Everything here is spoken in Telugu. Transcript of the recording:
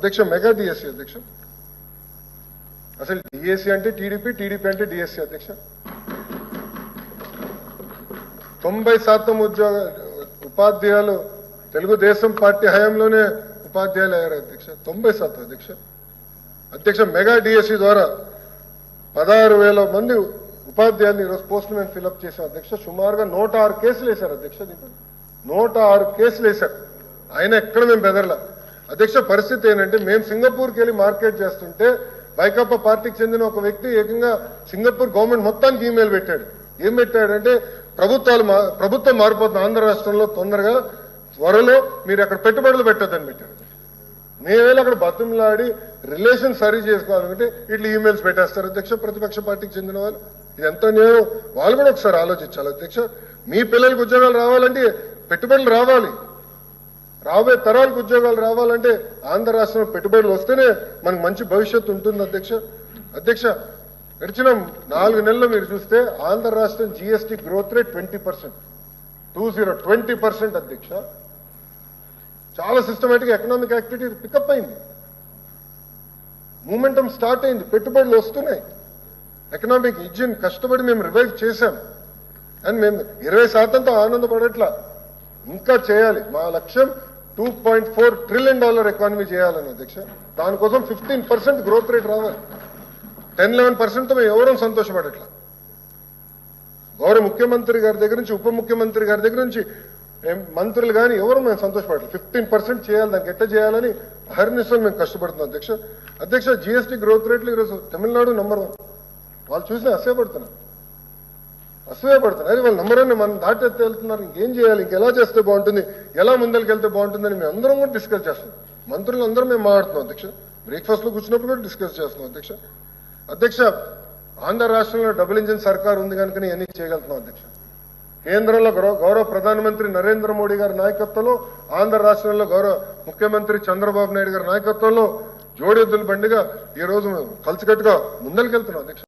అధ్యక్ష మెగా డిఎస్సి అధ్యక్ష. అసలు డిఎస్సి అంటే టీడీపీ టీడీపీ అంటే డిఎస్సి అధ్యక్ష. తొంభై శాతం ఉద్యోగ ఉపాధ్యాయులు తెలుగుదేశం పార్టీ హయాంలోనే ఉపాధ్యాయులు అయ్యారు అధ్యక్ష. తొంభై శాతం అధ్యక్ష. అధ్యక్ష మెగా డిఎస్సి ద్వారా పదహారు వేల మంది ఉపాధ్యాయులు ఈరోజు పోస్ట్ మ్యాన్ ఫిల్అప్ చేశారు అధ్యక్ష. సుమారుగా నూట ఆరు కేసులు వేశారు అధ్యక్ష దీంట్లో నూట ఆరు కేసులు వేశారు. ఆయన ఎక్కడ మేము బెదర్లా. అధ్యక్ష పరిస్థితి ఏంటంటే మేము సింగపూర్కి వెళ్ళి మార్కెట్ చేస్తుంటే వైకాపా పార్టీకి చెందిన ఒక వ్యక్తి ఏకంగా సింగపూర్ గవర్నమెంట్ మొత్తానికి ఈమెయిల్ పెట్టాడు. ఏం పెట్టాడంటే ప్రభుత్వాలు మా ప్రభుత్వం మారిపోతుంది ఆంధ్ర రాష్ట్రంలో తొందరగా త్వరలో మీరు అక్కడ పెట్టుబడులు పెట్టద్దని పెట్టాడు. మేమేళ అక్కడ బతుములాడి రిలేషన్ సరి చేసుకోవాలంటే ఇట్లా ఈమెయిల్స్ పెట్టేస్తారు. అధ్యక్ష ప్రతిపక్ష పార్టీకి చెందిన వాళ్ళు. ఇదంతా నేను వాళ్ళు కూడా ఒకసారి ఆలోచించాలి. అధ్యక్ష మీ పిల్లలకు ఉద్యోగాలు రావాలంటే పెట్టుబడులు రావాలి. రాబోయే తరాలకు ఉద్యోగాలు రావాలంటే ఆంధ్ర రాష్ట్రంలో పెట్టుబడులు వస్తేనే మనకు మంచి భవిష్యత్తు ఉంటుంది అధ్యక్ష. అధ్యక్ష గడిచిన నాలుగు నెలలు మీరు చూస్తే ఆంధ్ర రాష్ట్రం GST growth rate twenty percent two zero twenty percent అధ్యక్ష. చాలా సిస్టమేటిక్ ఎకనామిక్ యాక్టివిటీ పికప్ అయింది. మూమెంటం స్టార్ట్ అయింది. పెట్టుబడులు వస్తున్నాయి. ఎకనామిక్ ఇంజిన్ కష్టపడి మేము రివైవ్ చేశాం. అండ్ మేము ఇరవై శాతంతో ఆనందపడట్లా. ఇంకా చేయాలి. మా లక్ష్యం two point four trillion dollar economy చేయాలని అధ్యక్ష. దానికోసం ఫిఫ్టీన్ పర్సెంట్ గ్రోత్ రేట్ రావాలి. టెన్ లెవెన్ పర్సెంట్తో మేము ఎవరూ సంతోషపడట్లా. గౌరవ ముఖ్యమంత్రి గారి దగ్గర నుంచి ఉప ముఖ్యమంత్రి గారి దగ్గర నుంచి మంత్రులు కానీ ఎవరు మేము సంతోషపడలేదు ఫిఫ్టీన్ పర్సెంట్ చేయాలి దానికి ఎట్ట చేయాలని అహర్నిశలు మేము కష్టపడుతున్నాం అధ్యక్ష. అధ్యక్ష జిఎస్టీ గ్రోత్ రేట్లు ఈరోజు తమిళనాడు నంబర్ వన్ వాళ్ళు చూసినా అసహ్యపడుతున్నారు. అసూయపడుతున్నారు అరే వాళ్ళు నంబర్ వన్ మనం దాటెత్తి వెళ్తున్నారు ఇంకేం చేయాలి ఇంకెలా చేస్తే బాగుంటుంది ఎలా ముందరికి వెళ్తే బాగుంటుందని మేము అందరం కూడా డిస్కస్ చేస్తున్నాం. మంత్రులు అందరం మేము మాట్లాడుతున్నాం అధ్యక్ష. బ్రేక్ఫాస్ట్లో కూర్చున్నప్పుడు కూడా డిస్కస్ చేస్తున్నాం అధ్యక్ష. అధ్యక్ష ఆంధ్ర రాష్ట్రంలో డబుల్ ఇంజిన్ సర్కార్ ఉంది కనుక ఎన్ని చేయగలుగుతున్నాం అధ్యక్ష. కేంద్రంలో గౌరవ గౌరవ ప్రధానమంత్రి నరేంద్ర మోడీ గారి నాయకత్వంలో ఆంధ్ర రాష్ట్రంలో గౌరవ ముఖ్యమంత్రి చంద్రబాబు నాయుడు గారి నాయకత్వంలో జోడెద్దుల బండిగా ఈ రోజు కలిసికట్టుగా ముందరికెళ్తున్నాం అధ్యక్ష.